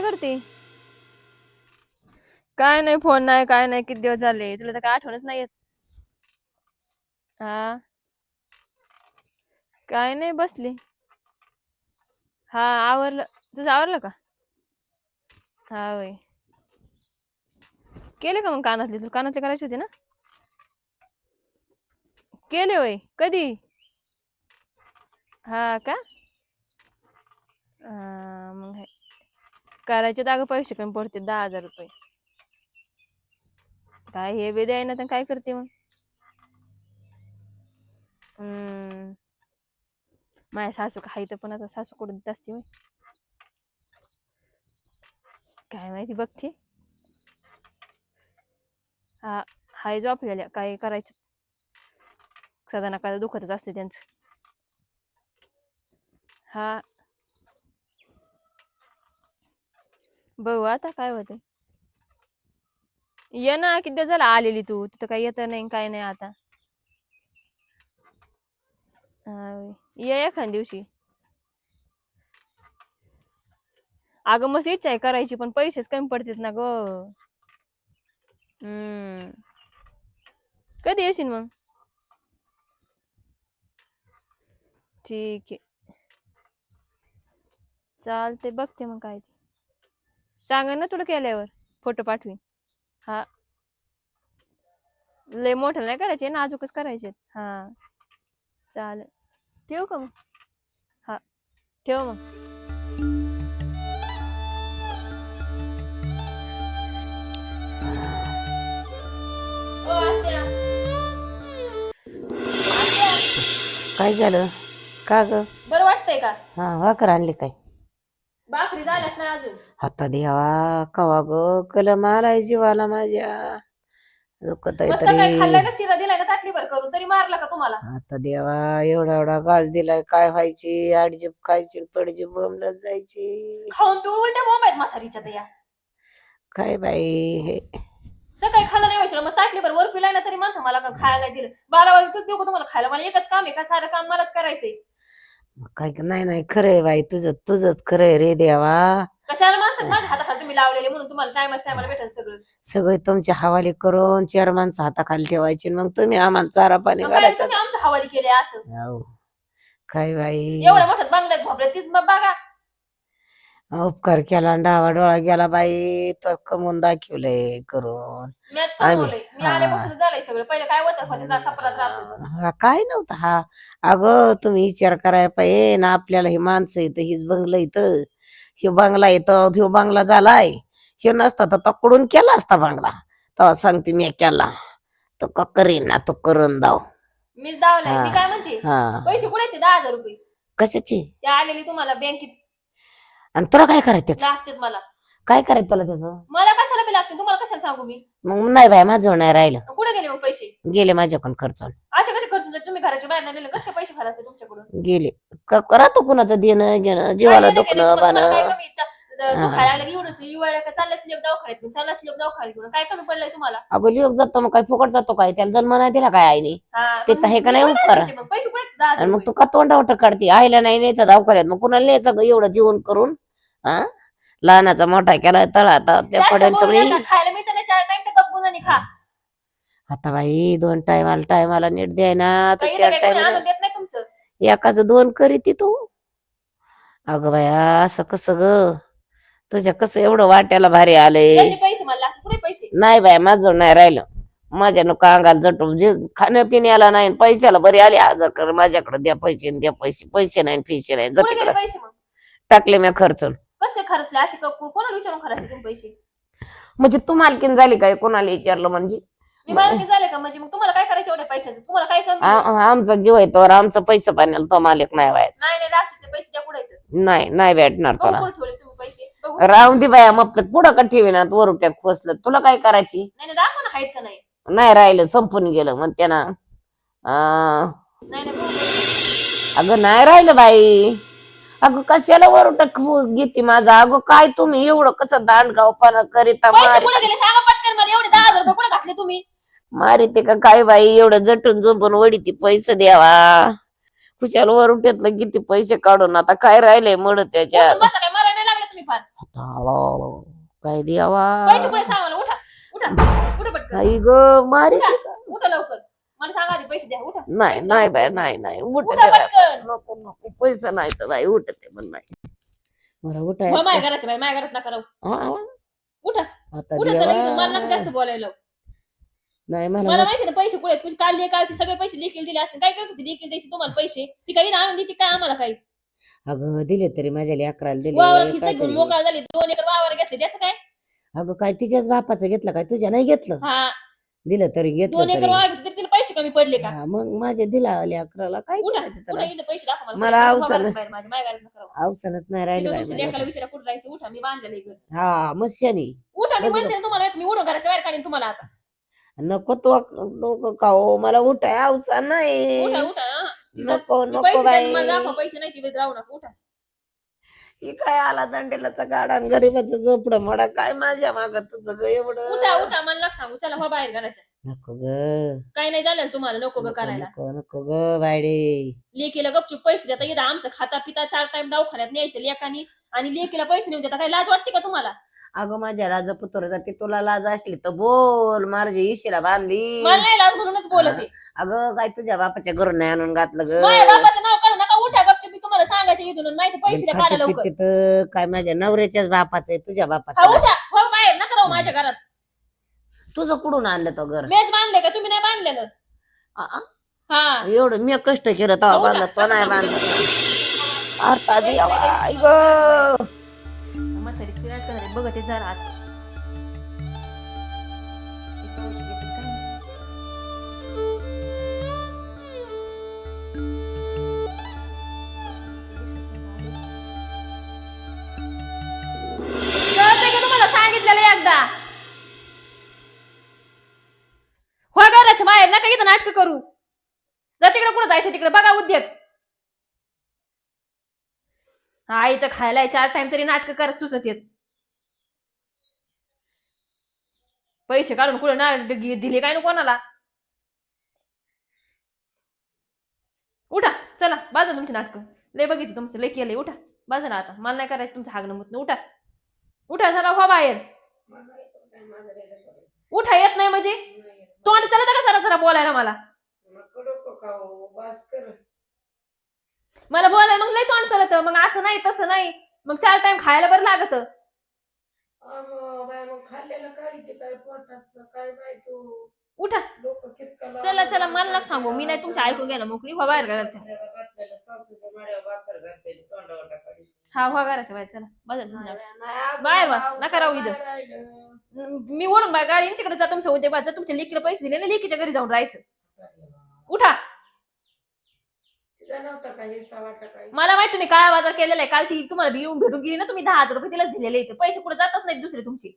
काय करते? काय नाही फोन नाही काय नाही किती दिवस झाले? तुला तर काय आठवणच नाही येत. हा. काय नाही बसली. हा आवरलं. तुझं आवरलं का? हा वय केले का मग कानातले? तुला कानातले करायचे होते ना? केले वय कधी? हा का? मग करायचे तर अगं पैसे कमी पडते दहा हजार रुपये. काय हे बी द्याय ना तर काय करते मग? हम्म. माझ्या सासू खाई तर पण आता सासू कुठं देत असते मी काय माहिती बघते हा हाय जो आपल्याला काय करायचं. सदा नका दुखतच असते त्यांचं. हा बघू आता काय होते ये ना किती झाला आलेली तू? तिथं काही येत नाही काय नाही आता. हा होय. ये एखाद दिवशी. अगं मस्त इच्छा आहे करायची पण पैसेच कमी पडतात ना ग. हम्म. कधी येशील मग? ठीक आहे. चालते बघते मग काय ते. सांगा ना तुला केल्यावर फोटो पाठवीन. हा. लय मोठं नाही करायचे नाजूकच करायचे हा. चालेल. ठेवू का मग? हा. ठेव मग. काय झालं? का ग? बरं वाटतंय का? हा वाकर आणली काय? भाकरी झाल्यास नाही अजून. आता देवा कवा ग? कलम आलाय जीवाला माझ्या. दुखत मस्त काय खाल्लाय तरी का? शिरा दिलाय ना ताटली भर करून? तरी मारला का तुम्हाला? आता देवा एवढा एवढा घास दिलाय काय व्हायची? आडजीप खायची पडजी बोंबलत जायची. खाऊन पिऊन उलट्या बॉम्ब आहेत म्हातारीच्या त्या. काय बाई हे? सकाळी खाल्लं नाही व्हायचं मग ताटली भर वर पिलाय ना तरी म्हणता मला का खायला नाही दिलं? बारा वाजता देऊ का तुम्हाला खायला? मला एकच काम आहे का? सारं काम मलाच करायचंय. काय नाही नाही खरंय बाई तुझं तुझंच खरंय रे देवा. कशाला माणसं माझ्या हाताखाली तुम्ही लावलेले म्हणून तुम्हाला टायमाच टायमाला भेटेल सगळं? सगळे तुमच्या हवाली करून चार माणसं हाताखाली ठेवायची मग तुम्ही आम्हाला चारा पाणी मग काय घालायचं. तुम्ही आमच्या हवाली केले असं? हो. काय बाई? एवढ्या मोठ्यात बांगल्यात झोपले तीच मग बघा. उपकार केला डावा डोळा गेला बाई तो कमवून दाखवलंय करून. मॅच आम्ही- कमवलंय मी हा. आल्यापासून झालंय सगळं. पहिले काय होतं होतं सापडत राहत होतं. हा काय नव्हतं हा. अगं तुम्ही विचार करायला पाहिजे ना आपल्याला हे माणसं येतं हीच बंगला येतं हे बंगला येतं ह्यो बंगला झालाय. हे नसता तर तकडून केला असता बंगला. तेव्हा सांगते मी केला. तो का करीन ना तो करून दाव. मीच दावलाय. मी हा. काय म्हणते? हा. पैसे कुठे आहेत ते दहा हजार रुपये? कशाची? ते आलेली तुम्हाला बँकेत आणि तुला काय करायचं त्याचं? लागतात मला. काय करायचं तुला त्याचं? मला कशाला बी लागते? तुम्हाला कशाला सांगू मी? मग नाही बाय माझं नाही राहिलं. कुठे गेले मग पैसे? गेले माझ्याकडून खर्च असे कसे खर्चून जात तुम्ही घराच्या बाहेर नाही नेले. कसं काय पैसे खर्चले तुमच्याकडून? गेले. का करा तो कुणाचं देणं घेणं जीवाला काय नाही केलं, दुखणं तुम्हाला काय बाणं कमी? इच्छा? द- दुखायला लागलं की एवढंच हिवाळ्या का चाललंच लोक दवाखान्यात घेऊन चाललंच लोक दवाखान्यात घेऊन. काय कमी पडलंय तुम्हाला? अगं लिओक जातो मग काय फुकट जातो काय? त्याला जन्म नाही दिला काय आईने? हा, त्याचा मग हे का नाही कोणाला उपकार? देते मग? पैसे कुठे आहेत? दहा हजार आणि मग. तू का तोंडावट काढते? आईला नाही न्यायचा दवाखान्यात. मग कुणाला न्यायचं ग? एवढं जीवन करून हा? लहानाचा मोठा केला तळा आता त्या जास्त पड्यान बोलू सगळी नका. खायला मिळतं ना चार टाइम तर गप्पून आणि खा. आता बाई दोन टायमाला टायमाला नीट द्याय ना. तर काही चार नाही, काही कोणी टायमाला आणून देत नाही तुमचं. एकाच दोन करीती तू. अगं बाया असं कसं ग? तुझ्या कसं एवढं वाट्याला भारी आलंय? त्यांचे पैसे मला लागते पुढे पैसे? नाही बाय माझं नाही राहिलं. माझ्या नुका अंगाला जटून जे खाण्या पिण्याला नाही पैशाला बरी आली. हजार कर माझ्याकडे द्या पैसे द्या पैसे. पैसे नाही पैसे नाही. पैसे मग? टाकले मी खर्चून. कस काय खरचले? असे क- कोणाला विचारून खरचले तुम्ही पैसे? म्हणजे तू मालकीन झाली काय? कोणाला विचारलं म्हणजे? मी मालकी झाले का म्हणजे? मग तुम्हाला काय करायचं एवढ्या पैशाचं? तुम्हाला काय कमी? आहे? आ- आमचा जीव आहे तर आमचं पैसे पाण्याला तो मालिक नाही व्हायचा. नाही नाही लागते ते पैसे द्या पुढे येतं नाही नाही भेटणार तुला. कुठे ठेवले तुम्ही पैसे? राहून दे बाया मग पुढं का ठेवीना वरुट्यात खोसलं. तुला काय करायची? नाही नाही दाखवा ना आहेत का नाही? नाही राहिलं संपून गेलं मग त्यांना अं, नाही नाही बघू. पैसे. अगं नाही राहिलं बाई. अगं कशाला वरुट घेते माझा? अगं काय तुम्ही एवढं कसं दांडगावपणा करीता पैसे मारी कुठे गेले? सांगा पटकन मला एवढे दहा हजार रुपये कुठे घातले तुम्ही? मारिते का काय बाई एवढं जटून झोपून वडीती पैसे द्यावा. खुशाल वरुट्यातलं किती पैसे काढून आता काय राहिलंय मड त्याच्यात? बसा काय मला फार आता काय द्यावा पैसे कुठे सांगा मला उठा उठा. उठा पटकन. आई ग मारिते का? उठा लवकर. मला सांगा आधी पैसे द्या उठा. नाही नाही बाय नाही नाही. उठ उठा पटकन. नको नको. पैसे नाही तर नाही उठते पण नाही. मला हो उठायचं माझ्या घराच्या बाई माझ्या घरात नका राहू. हा, उठा. आता उठा मला देवा. नका जास्त बोलायला लावू. नाही मला मला माहिती ना पैसे. तुझी काल काल ती सगळे पैसे लिखील दिले असते. काय करत होती? लिखील द्यायची तुम्हाला पैसे? ती काही आणून देते काय आम्हाला काही? अगं दिले तरी माझ्या लेकराला दिले वावर खिस्सा काहीतरी. घेऊन मोकळा झाली दोन एकर वावर घेतले त्याचं काय? अगं काय तिच्याच बापाचं घेतलं काय तुझ्या नाही घेतलं? हा. दिलं तरी घेतलं दोन एकर तरी. वावर घेतले तरी तिला पैसे कमी पडले का? हा, मग माझे दिला काय करायचं त्याला? इथं पैसे दाखवा मला? उठा अवसर घरात नस- बाहेर माझ्या माझ्या घरात नका राहू. अवसरच नाही राहिले तिकडं बाई तुमच्या माझ्या. लेकाला विचारा कुठं राहायचं उठा मी बांधलेलं आहे घर. हा मग शनी. उठा मी बस म्हणते ना तुम्हाला मी उडून घराच्या बाहेर काढीन तुम्हाला आता. नको तो डोकं खाओ मला उठाय अवसा नाही. उठा उठा हा. नको नको बाई. मला दाखवा पैसे नाही नका उठा ही काय आला दंडेलाचा गाडा आणि गरीबाचं झोपड मोडा? काय माझ्या माग तुझं ग एवढं? उठा उठा मला सांगू. चला हो बाहेर घराच्या. नको ग. काही नाही झालं ना तुम्हाला नको ग करायला. नको नको ग बायडे लेकीला गपचूप पैसे देता इथं आमचं खाता पिता चार टाइम दवाखान्यात न्यायचं लेकानी. आणि लेकीला पैसे नेऊन देता काही लाज वाटते का तुम्हाला? अगं माझ्या राजा पुत्र जाते तुला लाज असली तर बोल. माझी इशिरा बांधली. मला नाही लाज म्हणूनच बोलते अगं काय तुझ्या बापाच्या घरून नाही आणून घातलं ग? माझ्या बापाचं नाव काढू नका उठा गपचूप. मी तुम्हाला सांगायचं इथून माहिती पैसे द्या काढा खाते लवकर. पिते तर काय माझ्या नवऱ्याच्याच बापाचं आहे तुझ्या हा बापाचं नाही. उठा हो बाहेर नका राहू माझ्या घरात. तुझं कुठून आणलं तो घर? मेच बांधले का? तुम्ही नाही बांधलेलं? आ, आ, हा. एवढं मी कष्ट केलं तेव्हा हो बांधलं तो नाही बांधलं. देवा, आई ग. बघत जरा आता तुम्हाला? सांगितलेलं एकदा. हो घराच्या बाहेर नका इथं नाटक करू. जा तिकडे कुठं जायचं तिकडे बघा उद्योग. हा इथं खायला चार टाइम तरी नाटक करत सुचत येत. पैसे काढून कुठं ना दिले काय ना कोणाला? उठा चला बाजा तुमची नाटकं. लय बघितलं तुमचं लय केलंय उठा. बाजा ना आता. मला नाही करायचं तुमचं हागणं मुतणं. उठा. उठा चला हो बाहेर. उठा येत नाही म्हणजे? तोंड चला का सरा जरा बोलायला मला? मला बोलाय मग लय तोंड चालत. मग असं नाही तसं नाही. मग चार टाइम खायला बरं लागत. उठा. चला चला मला नका सांगू. मी नाही तुमच्या ऐकून घ्यायला मोकळी हो बाहेर घराच्या हा हो घराच्या बाहेर चला. नाटक. बाहेर वा, नका राहू इथं. मी वरून बाय गाडी तिकडे जा तुमच्या उद्योगात जा तुमच्या लेकीला पैसे दिले ना लेकीच्या घरी जाऊन राहायचं. उठा. मला माहिती तुम्ही काय बाजार केलेला आहे. काल ती तुम्हाला येऊन भेटून गेली ना तुम्ही दहा हजार रुपये तिलाच दिलेले इथे पैसे कुठे जातच नाहीत दुसरे तुमचे.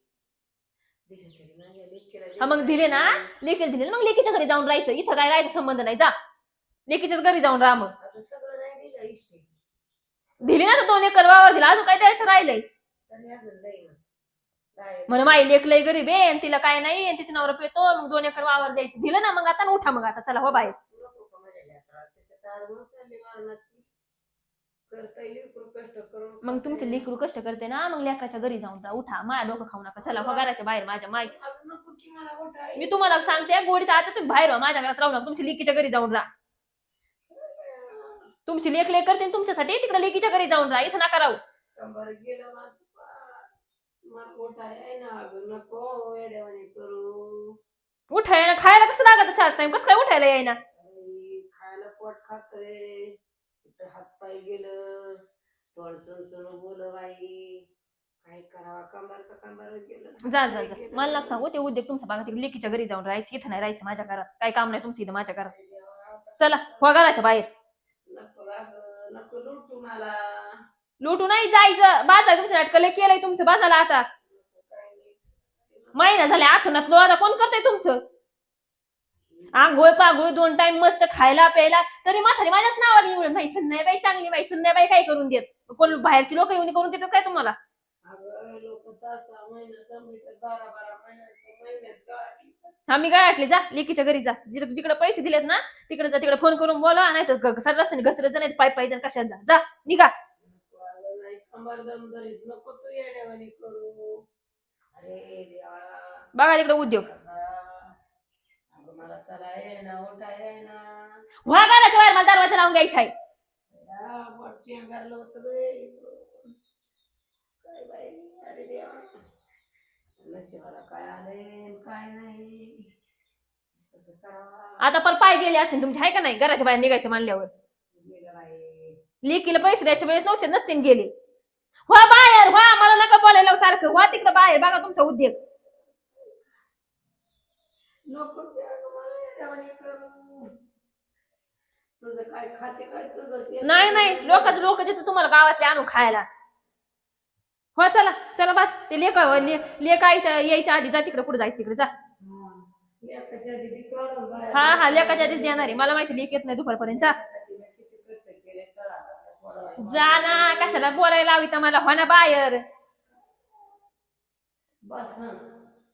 हा मग दिले ना? लेकीला दिले ना मग लेकीच्या घरी जाऊन राहायचं. इथं काय राहायचा संबंध नाही. जा. लेकीच्याच घरी जाऊन राहा मग. दिली ना तर दोन एकर वावर दिला. अजून काय द्यायचं राहिलंय? म्हणे माई लेख लय गरीब आहे आणि तिला काय नाही आणि तिच्या नवरा पेतो. मग दोन एकर वावर द्यायचं. दिलं ना मग आता ना उठा मग आता. चला हो बाहेर. मग तुमचे लेकरू कष्ट करते ना मग लेकराच्या घरी जाऊन राहा उठा माया डोकं खाऊ नका चला घराच्या बाहेर माझ्या माय मी तुम्हाला सांगते गोडीत आता तुम्ही बाहेर व्हा माझ्या घरात राहू नका तुमच्या लेकीच्या घरी जाऊन राहा. तुमची लेख लेख करते ना तुमच्यासाठी तिकडे लेकीच्या घरी जाऊन राहा इथं नका राहू. उठायला खायला कसं लागत चार टाइम कसं काय उठायला यायना? खायला पोट खातोय. हात पाय गेलं तोंड चुणचुण बोल बाई. काय करावा? कंबर का कंबर गेलं. जा जा जा. मला नका सांगू ते उद्योग तुमच्या बागा ते लेकीच्या घरी जाऊन राहायचं. इथं नाही राहायचं माझ्या घरात. काही काम नाही तुमचं इथं माझ्या घरात. चला हो घराच्या बाहेर. नको लुटू मला. लुटू नाही जायचं. बाजा तुमचं नाटक लय केलंय तुमचं. बाजाला आता. महिना झाले आठवणात लो. आता कोण करतंय तुमचं? आंघोळ पागोळ दोन टाइम मस्त खायला प्यायला. तरी म्हातारी माझ्याच नावाने निवडून नाही संध्याबाई चांगली बाई संध्याबाई काय करून देत? कोण बाहेरची लोक येऊन करून देतात काय तुम्हाला? अगं लोक सहा सहा बारा बारा महिन्यात महिन्यात आम्ही काय वाटले जा लेकीच्या घरी जा. जिकडे पैसे दिलेत ना तिकडे जा तिकडे फोन करून बोला नाही तर रस्त्याने घसरत नाही पाय पाय कशात जा. जा निघा. बघा तिकडे उद्योग. चला ये ना उठा ये ना व्हा घराच्या बाहेर मला दरवाजा लावून द्यायचा आहे या, पोट चेंगारलं होतं रे काय बाई अरे देवा. नशिबाला काय आले काय नाही. कसं करावं आता पर पाय गेले असतील तुमचे आहे का नाही? घराच्या बाहेर निघायचं मानल्यावर गेलं बाई. लेकीला पैसे द्यायच्या वेळेस नव्हते नसते गेले. व्हा बाहेर व्हा मला नका बोलायला लावू सारखं. व्हा तिकडे बाहेर बघा तुमचा उद्योग. नको ते अगं मला येड्यावानी करू. तुझं काय खाते काय तुझं नाही नाही लोकांचं लोक देतो तुम्हाला गावातले आणू खायला हो चला चला बस ते लेख लेख यायच्या आधी जा तिकडे पुढे जायचं तिकडे जा लेकाच्या. हा हा लेखाच्या आधीच देणार आहे मला माहिती लेख येत नाही दुपारपर्यंत जा त्यासाठी मी किती कष्ट केले कळा आता पोराला. जा ना कशाला बोलायला लाविता मला हो ना बाहेर बस हं.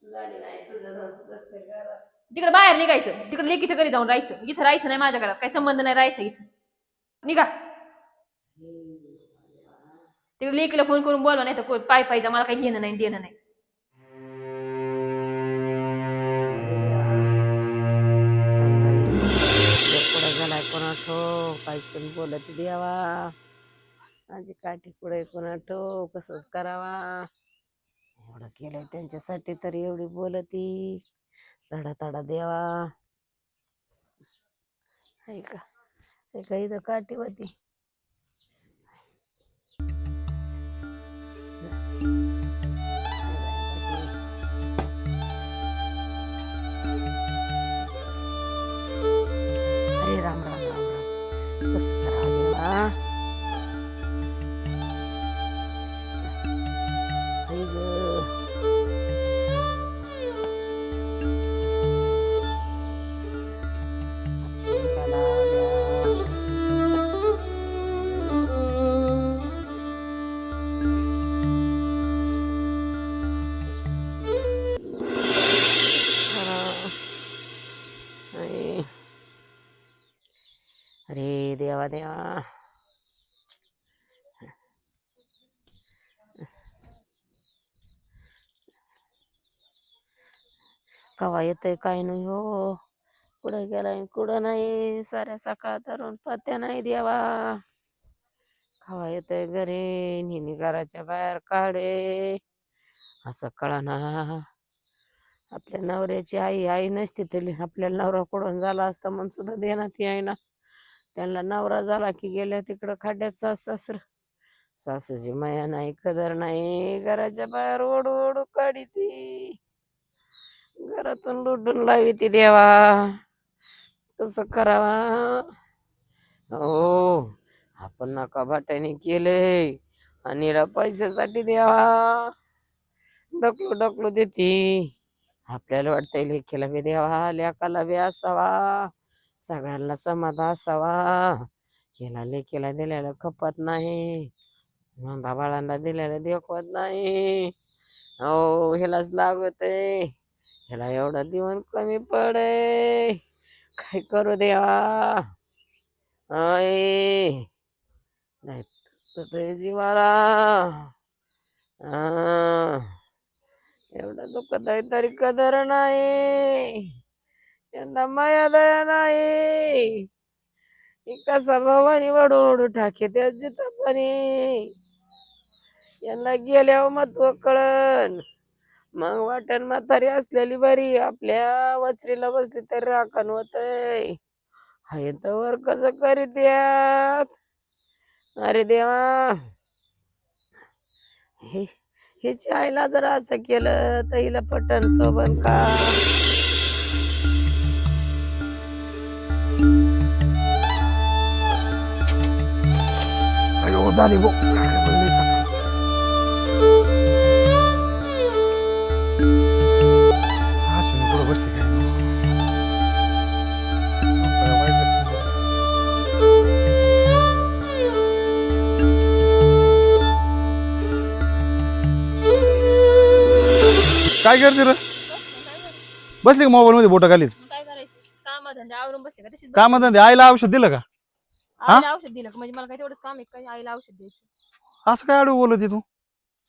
झाली नाही तुझं जाऊन रस्ते घरात. तिकडे बाहेर निघायचं तिकडे लेकीच्या घरी जाऊन राहायचं. इथं राहायचं नाही माझ्या घरात काही संबंध नाही राहायचं इथं. निघा. तिकडे लेकीला फोन करून बोलवा नाही तर को- पाय पायचा मला काही घेणं नाही देणं नाही. पुढे झालाय कोणाठो पायसून बोलत द्यावा माझी काठी पुढे कोणाठो कसंच करावा एवढं केलंय त्यांच्यासाठी तर एवढी बोलती. तडा तडा देवा. ऐका ऐका इथं काठी होती. कवा येतंय काय नाही हो. कुठं गेलाय कुठं नाही. साऱ्या सकाळ धरून पत्या नाही देवा. खावा येतंय घरी निनी घराच्या बाहेर काढे. असं कळाना. आपल्या नवऱ्याची आई आई नसती तरी आपल्याला नवरा कुडून झाला असता म्हणून सुद्धा देण्यात येईना. त्यांना नवरा झाला की गेल्या तिकडं खड्ड्यात सास सासर. सासूची माया नाही कदर नाही. घराच्या बाहेर ओढू ओढू काढी ती. घरातून लुटून लावी ती देवा. तसं करावा. हो आपण नका भाट्याने केले. आणि पैशासाठी द्यावा डकलू डकलू देते. आपल्याला वाटतंय लेखीला बी द्यावा लेखाला बी असावा. सगळ्यांना समाधा असावा. हिला लेखेला दिल्याला खपत नाही. नोंदा बाळांना दिल्याला देखवत नाही. हो हिलाच लागत आहे ह्याला एवढा दिवण कमी पडे काय करू देवा? आय नाही तर जीवाला. एवढा एवढं आहे तरी कदर नाही. यांना माया दया नाही. कसा भवानी वडू वडू टाके त्या जितापणी यांना गेल्यावर महत्त्व कळन. मग वाटण म्हातारी असलेली बरी आपल्या वस्त्रीला बसली तर राखण होतय. हाय तर वर कसं करीत अरे देवा! हे ह्याच्या आईला जर असं केलं तर हिला पटन सोबन का? अयो झाली काय करते रे? बसली का मोबाईल मध्ये बोट मग काय करायचं? काम धंदे आवरून बसते का तशीच काय म्हणतात आईला औषध दिलं का? आईला औषध दिलं का? म्हणजे मला काय तेवढंच काम आहे काय आईला औषध द्यायचं. असं काय अडू बोलत तू?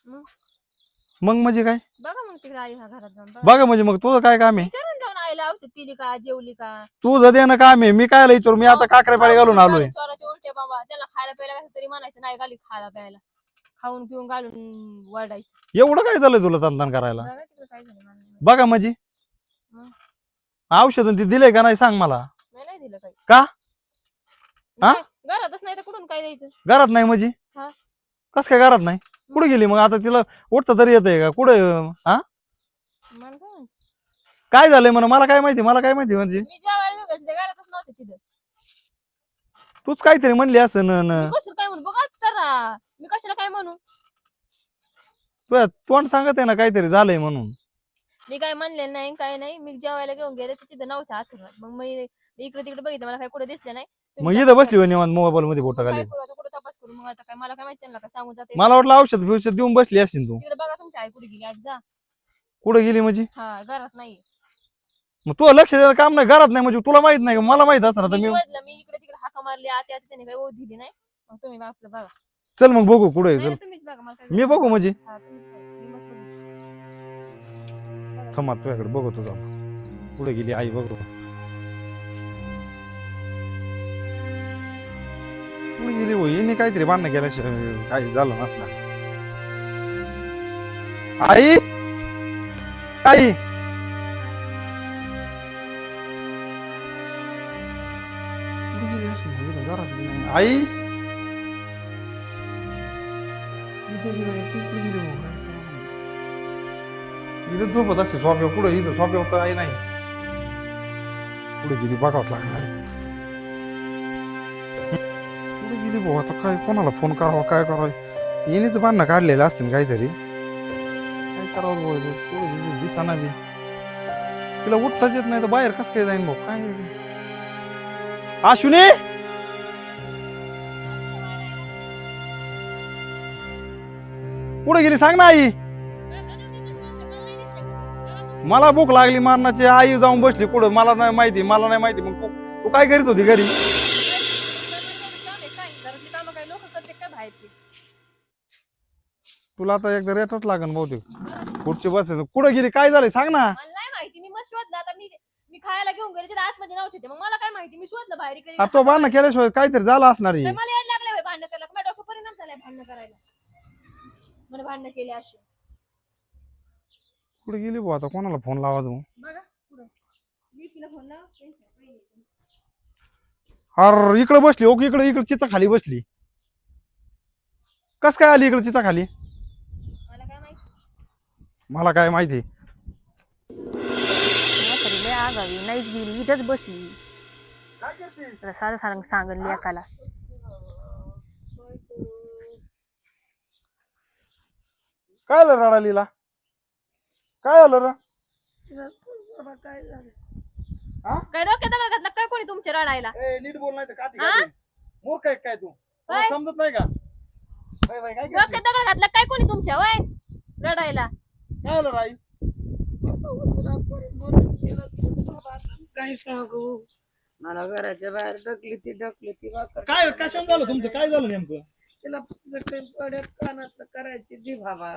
मग? मग म्हणजे काय? बघा मग तिकडे आई हा घरात जाऊन बघा. बघा म्हणजे मग तुझं काय काम आहे? विचारून जाऊन आईला औषध पिली का जेवली का? तुझं देणं काम आहे. मी काय विचारू मी आता काकरे पाळी घालून आलोय. चोराचे उलटे बाबा त्याला खायला प्यायला कसं तरी म्हणायचं नाही गाली खायला प्यायला. खाऊन पिऊन घालून वरडायचं एवढं काय झालंय तुला तंतन करायला? बघा तिकडे काय झालं मला नाही. बघा मग? औषध ते दिले का नाही सांग मला? मी नाही दिलं काही. का? हा? नाही, घरातच नाही तर कुठून काय द्यायचं? घरात नाही हा. कस काय घरात नाही? कुठे गेली मग? आता तिला उठता तरी येतंय का? कुठे हा? मला काय माहिती? काय झालंय म्हणा? मला काय माहिती? मला काय माहिती म्हणजे? मी जेवायला गेलो ते घरातच नव्हते तिथं. तूच काहीतरी म्हणली असं न काय बघाच करा. मी कशाला काय म्हणू? तुझ्या तोंड सांगत आहे ना काहीतरी झालंय म्हणून. मी काय म्हणले नाही काय नाही. मी जेवायला घेऊन गेले तर तिथं नव्हतं आचरणात मग मी मी इकडे तिकडे बघितलं मला काय कुठे दिसलं नाही. मग इथं बसली निवांत मोबाईल मध्ये बोट काय घाली करू आता? कुठे तपास करू? मग आता काय? मला काय माहिती का सांगून जाते. मला वाटलं औषध बिवषध देऊन बसली असेल तू. तिकडे बघा तुमची आई कुठे गेली? आज जा. कुठे गेली म्हणजे? हा घरात नाही. मग तुला लक्ष द्यायला काम नाही घरात नाही म्हणजे तुला माहीत नाही का? मला माहीत असणार मी तर मी शोधलं मी इकडे तिकडे हाका मारली आते आते त्याने काही ओढ दिली नाही. मग तुम्ही आपलं बघा. चल मग बघू कुठे चल तुम्हीच बघा मला काय मी बघू म्हणजे हा, तुम्हीच बघा. मी मस्त बघितलं. थांबा तुझ्याकडे बघतो कुठे गेली आई बघू कुठे गेली हो हिने काहीतरी बांधणं केल्याशिवाय काही झालं नसणार आई आई कुठे गेली असेल? इथं घरात बी नाही. आई झोपत असते सोप्या पुढे इथं सोप्या नाही पुढे गेली बघावंच लागणार पुढे गेली भाऊ आता काय कोणाला फोन करावा काय करावं येणेच बांधणं काढलेलं असतील काहीतरी काय करावं भाऊ पुढे गेली दिसाना बी तिला उठताच येत नाही तर बाहेर कसं काय जाईन भाऊ काय आशुने पुढे गेली सांग ना आई मला भूक लागली मारणाची आई जाऊन बसली कुठं? मला नाही माहिती मला नाही माहिती. मग तू तू काय करीत होती घरी? तुला आता एकदा रेटच लागन बहुतेक. पुढची बस कुठं गेली? काय झालंय? सांग ना. माहिती. मी मग शोधलं. आता मी मी खायला घेऊन गेले. तिथे आतमध्ये नव्हते ते मग मला काय माहिती? मी शोधलं बाहेर इकडे. आता तो बांधणं केल्याशिवाय काहीतरी झालं असणार आहे. मला लागले भांडण करायला. माझ्या डोकं परिणाम झालाय भांडण करायला. मला भांडण केले असते कुठे गेली भाऊ? आता कोणाला फोन लावा तू. अर इकडे बसली ओके इकडे इकडे चिचा खाली बसली. कस काय आली इकडे चिचा खाली मला काय माहिती? मला काय माहिती? म्हातारी लय आगावी नाहीच गेली इथंच बसली. जरा साधं सांग सांगन लेकाला. काय रडालीला काय आलं र? काय डोक्यात दगड घातला? काय कोणी तुमच्या रडायला? नीट बोल नाही हा? मूर्ख आहे काय तू? काय? समजत नाही का? काय बाई, काय करते? डोक्यात दगड घातला? काय कोणी तुमच्या वय रडायला. काय आलं राई? काय सांगू मला घराच्या बाहेर ढकली ती ढकली ती वाकर. काय कशाने झालं तुमचं? काय झालं नेमकं? तिला कानातलं करायची दी बाबा.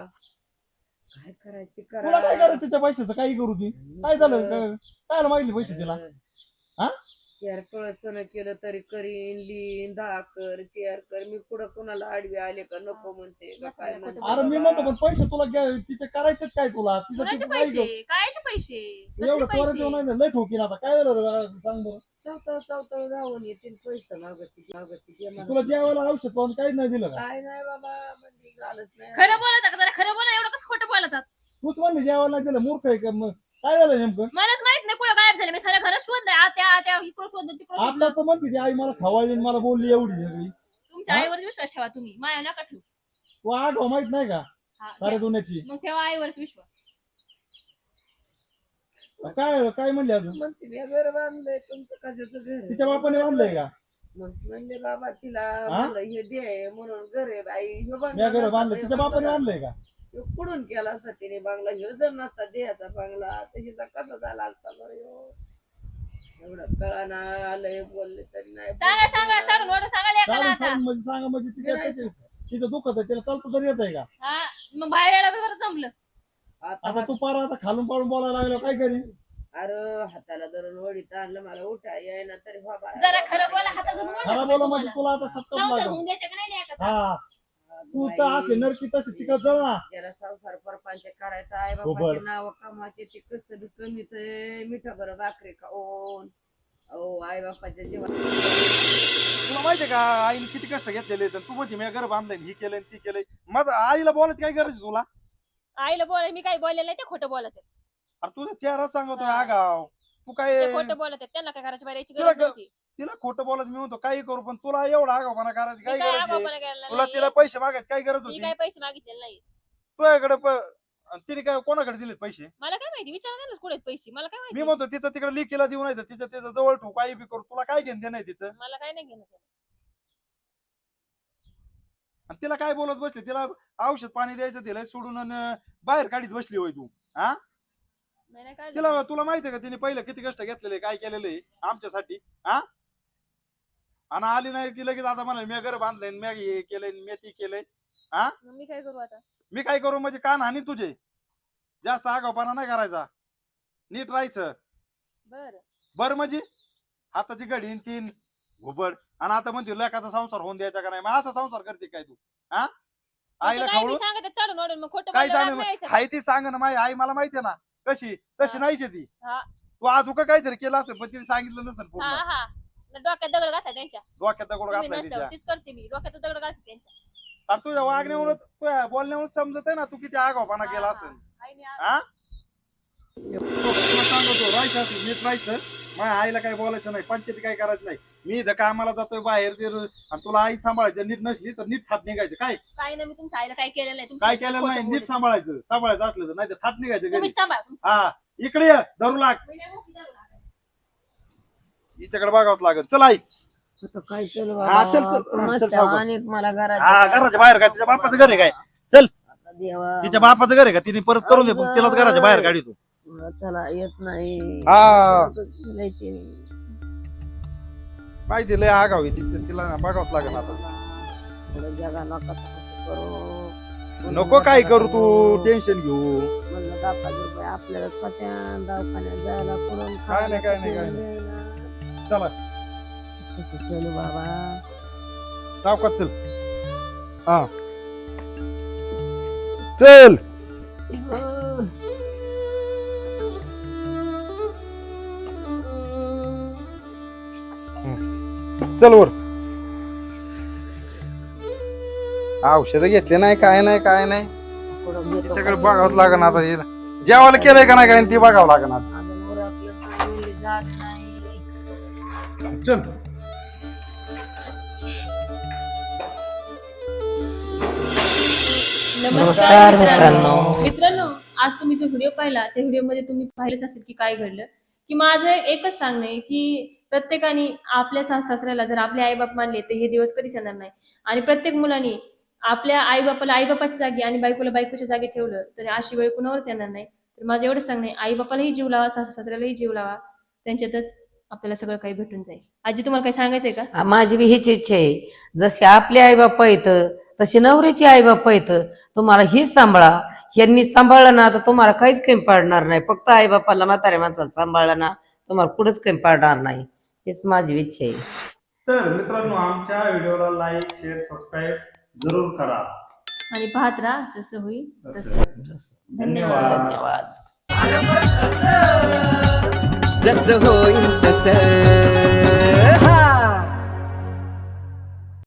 काय करायची तुला काय करा करायचं? तिच्या पैशाचं काही करू ती. काय झालं? काय- काय मागितले पैसे तिला? हा? चार कळसन केलं तरी करीन लिन दहा कर चार कर. मी पुढं कोणाला आडवी आले का नको म्हणते का काय म्हणते? अरे मी म्हणतो पण पैसे तुला घ्या तिचे करायचे काय तुला? तिचं कुणाचे तिचं नाही पैसे कायचे पैसे. कसले एवढं पैसे? येऊन नाही लय ठोकीन आता. काय झालं रे? सांग बरं. जाऊन येतील पैसे मागती मागती दे मला. तुला जेवायला औषध पाहून काहीच नाही दिलं का? काय नाही बाबा म्हणजे झालंच नाही. खरं बोलत का जरा? खरं बोला एवढं कसं खोटं बोलतात तूच म्हणली जेवायला नाही दिलं मूर्ख आहे का मग? काय झालं नेमकं? मलाच माहीत नाही कुठं गायब झाले. मी सगळ्या घरात शोधलंय. आत्या आत्या इकडं शोधलं तिकडं आपला तर म्हणते ती आई मला खवाळली आणि मला बोलली एवढी सगळी. तुमच्या आईवर विश्वास ठेवा तुम्ही. माया नका ठेवू. तू आठव माहीत नाही का? हा, सारे दुनियाची. मग ठेवा आईवरच विश्वास. काय काय म्हणली अजून? घर बांधलंय तुमचं कशाचं घर आहे? तिच्या बापाने बांधलंय का? मग म्हणले बाबा तिला हा? हे दे म्हणून घर आहे बाई हे मी बांधलं घर बांधलं तिच्या बापाने बांधलं बांधलंय का? कुठून केला असता तिने बांगला ह्यो जर नसता द्यायचा बांगला तर हिचा कसा झाला असता बरं ह्यो? एवढं कळाना आलंय बोलले तरी नाही सांगा सांगा सांगा आता. म्हणजे सांगा म्हणजे तिच्या त्याचे तिचं दुखत आहे तिला चालतं तरी येत आहे का? हा मग बाहेर यायला बी बरं जमलं. आता आता तू पारा आता खालून पाडून बोलायला लागलं काय करीन अरे हाताला धरून वडीत आणलं मला उठा यायना तरी बाबा. जरा खरं बोला बोला. खरा बोला म्हणजे तुला आता सत्तर संसार लागल. होऊन द्यायचा का नाही लेकाचा? हा. तू तर असे नरकी तशी तिकडे जळ ना ज्याला संसार परपांच करायचा आहे हो बाबाचे बरं. नाव कामाचे ते कसं बी कमीच आहे मिठा बरं भाकरी खाऊन ओ आई बापाच्या जीवा तुला माहितीये का आईने किती कष्ट घेतलेले आहेत. तू म्हणते मी घर बांधलंय ही केलंय ती केलंय मग आईला बोलायची काय गरज आहे तुला आईला बोल मी काही बोलले नाही ते खोटं बोलत. अरे तुझा चेहरा सांगतोय हा. आगाव तू काय ते खोटं बोलत आहेत. त्यांना काय करायची बाहेर यायची तिला गरज ग- नव्हती. तिला खोटं बोलायचं मी म्हणतो काही करू पण तुला एवढा आगावपणा करायची मी काय काय गरज आहे? आगाऊपणा केलेला तुला नाही. तिला पैसे मागायची काय गरज मी होती? काय पैसे मागितलेले नाही. तुझ्याकडे प- तिने काय कोणाकडे दिलेत पैसे? मला काय माहिती? विचारा नाही कुठे आहेत पैसे? मला काय मी माहिती? म्हणतो तिचं तिकडे लिकीला देऊ नाही तिचं तिचं जवळ ठेवू काही बी करू. तुला काय घेणं नाही तिचं? मला काय नाही घेणं देणं. आणि तिला काय बोलत बसली? तिला औषध पाणी द्यायचं दिलंय सोडून आणि बाहेर काढीत बसली होय तू नाही नाही काढलं. तिला तुला माहितीये का तिने पहिलं किती कष्ट घेतलेले काय केलेले आमच्यासाठी हा? आणि आली नाही की लगेच आता मला मी घर बांधलंय मी हे केलंय मी ती केलंय. मग मी काय करू आता? मी काय करू म्हणजे कान हानी तुझे. जास्त आगावपणा नाही करायचा. नीट राहायचं. बर. बर म्हणजे? हाताची घडी तीन घुबड. आणि आता म्हणते लेखाचा संसार होऊन द्यायचा का नाही? मग असा संसार करते काय तू? हा? आईला काय सांगत चढून मग खोटं काय बोलल्यावर जाणं राग नाही. यायचा. हाय ती सांग ना माझी आई मला माहितीये ना. कशी तशी हा. नाहीच आहे ती. आजूका काहीतरी केलं असेल पण तिने सांगितलं नसेल हा पूर्ण. हा न डोक्यात दगड घातला त्यांच्या. डोक्यात दगड तुम्ही नसल्यावर तीच करते मी. डोक्यात दगड घालते त्यांच्या. आणि तुझ्या वागण्यावरून तुझ्या बोलण्यावरून समजत आहे ना तू किती आगावपणा केला हा, असेल. हा. आईने आ- हा? तुला सांगतो राहायचं असेल नीट राहायचं. माझ्या आईला काही बोलायचं नाही पंचायती काय करायचं नाही. मी इथं कामाला जातोय बाहेर आणि तुला आई सांभाळायचं नीट नसली तर नीट थाट निघायचं. काय? काय नाही मी तुमच्या आईला काय केलेलं नाही. तुमच्या काय खोटं नाही? नीट बोलते. सांभाळायचं. सांभाळायचं असलं तर नाही तर थाट निघायचं घरी. तुम्हीच सांभाळ हा. इकडे ये धरू लाग. मी नाही. हिच्याकडे बघावं लागेल. चल आई. आता काय चल हा, चल, चल. बाबा हा, चल, मस्त सावकार. अनेक मला हा घराच्या बाहेर काय? तिच्या बापाचं घर आहे काय? चल. देवा. तिच्या बापाचं घर आहे का? तिने परत करून दे. पण तिलाच घराच्या बाहेर काढी तू. चला येत नाही. हा. माहिती लय आगाव आहे ती- तिला बघावंच लागेल आता. थोडं कसं कसं करू. नको काय करू तू टेन्शन घेऊ. म्हणलं दहा पाच रुपये आपल्याला दवाखान्यात जायला काय नाही, काय नाही, काय नाही. चला. चलू बाबा. चल. हा. चल. चल वर. औषध घेतले नाही काय नाही काय नाही. बघावं लागेल आता हिला. जेवायला केलंय का नाही काय ती बघावं लागेल आता. चल. नमस्कार मित्रांनो. मित्रांनो आज तुम्ही जो व्हिडिओ पाहिला त्या व्हिडिओमध्ये तुम्ही पाहिलंच असेल की काय घडलं. की माझं एकच सांगणं आहे की प्रत्येकाने आपल्या सास सासऱ्याला जर आपले आईबाप मानले तर हे दिवस कधीच येणार नाही. आणि प्रत्येक मुलांनी आपल्या आईबापाला आईबापाच्या जागी आणि बायकोला बायकोच्या जागी ठेवलं तर अशी वेळ कुणावरच येणार नाही. तर माझं एवढंच सांगणं आहे आईबापालाही जीव लावा सासू सासऱ्यालाही जीव लावा. त्यांच्यातच आपल्याला सगळं काही भेटून जाईल. आजी तुम्हाला काही सांगायचंय का? माझी बी हीच इच्छा आहे. जसे आपले आईबाप येतं तशी नवरीची आई बाप्पा येतं तुम्हाला हीच सांभाळा. यांनी सांभाळलं ना तर तुम्हाला काहीच कमी पाडणार नाही. फक्त आईबापाला म्हाताऱ्या माणसाला सांभाळलं ना तुम्हाला कुठंच कमी पाडणार नाही. हीच माझी इच्छा आहे. तर मित्रांनो आमच्या व्हिडिओला लाईक शेअर सबस्क्राईब जरूर करा. आणि पाहत राहा जसं होईल. तसं. धन्यवाद. धन्यवाद. जसं होईल तसं.